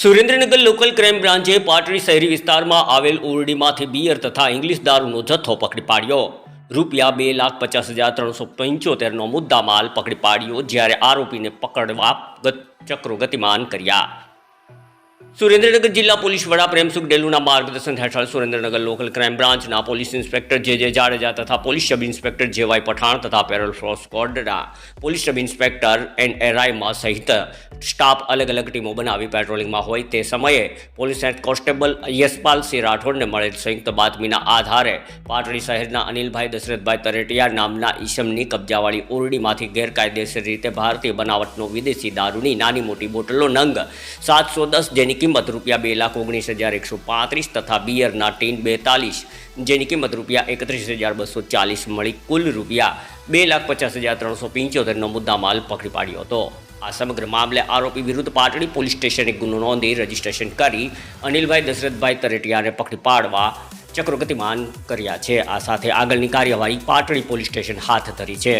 Surendranagar local crime બ્રાન્ચે પાટડી શહેરી વિસ્તારમાં આવેલ ઓરડીમાંથી બિયર તથા ઇંગ્લિશ દારૂનો જથ્થો પકડી પાડ્યો. રૂપિયા બે લાખ પચાસ હજાર ત્રણસો પંચોતેરનો મુદ્દા માલ પકડી પાડ્યો જ્યારે આરોપીને પકડવા ચક્રો ગતિમાન કર્યા. સુરેન્દ્રનગર જિલ્લા પોલીસ વડા પ્રેમસુખ ડેલુના માર્ગદર્શન હેઠળ સુરેન્દ્રનગર લોકલ ક્રાઇમ બ્રાન્ચના police inspector J J Jadeja તથા police sub inspector J Y Pathan તથા પેરોલ ફોર્સ સ્કોડના પોલીસ સબ ઇન્સ્પેક્ટર એન્ડ એરાયમાં સહિત સ્ટાફ અલગ અલગ ટીમો બનાવી પેટ્રોલિંગમાં હોય તે સમયે police head constable Yashpal Singh રાઠોડને મળેલ સંયુક્ત બાતમીના આધારે પાટડી શહેરના અનિલભાઈ દશરથભાઈ તરેટિયા નામના ઈસમની કબજાવાળી ઓરડીમાંથી ગેરકાયદેસર રીતે ભારતીય બનાવટનો વિદેશી દારૂની નાની મોટી બોટલો નંગ સાતસો દસ જેની કિંમત રૂપિયા બે લાખ ઓગણીસ હજાર એકસો પાંત્રીસ તથા બિયરના ટીન બેતાલીસ જેની કિંમત રૂપિયા એકત્રીસ હજાર બસો ચાલીસ મળી કુલ રૂપિયા બે લાખ પચાસ હજાર ત્રણસો પંચોતેરનો મુદ્દામાલ પકડી પાડ્યો હતો. આ સમગ્ર મામલે આરોપી વિરુદ્ધ પાટડી પોલીસ સ્ટેશને ગુનો નોંધી રજીસ્ટ્રેશન કરી અનિલભાઈ દશરથભાઈ તરેટિયાને પકડી પાડવા ચક્રો ગતિમાન કર્યા છે. આ સાથે આગળની કાર્યવાહી પાટડી પોલીસ સ્ટેશન હાથ ધરી છે.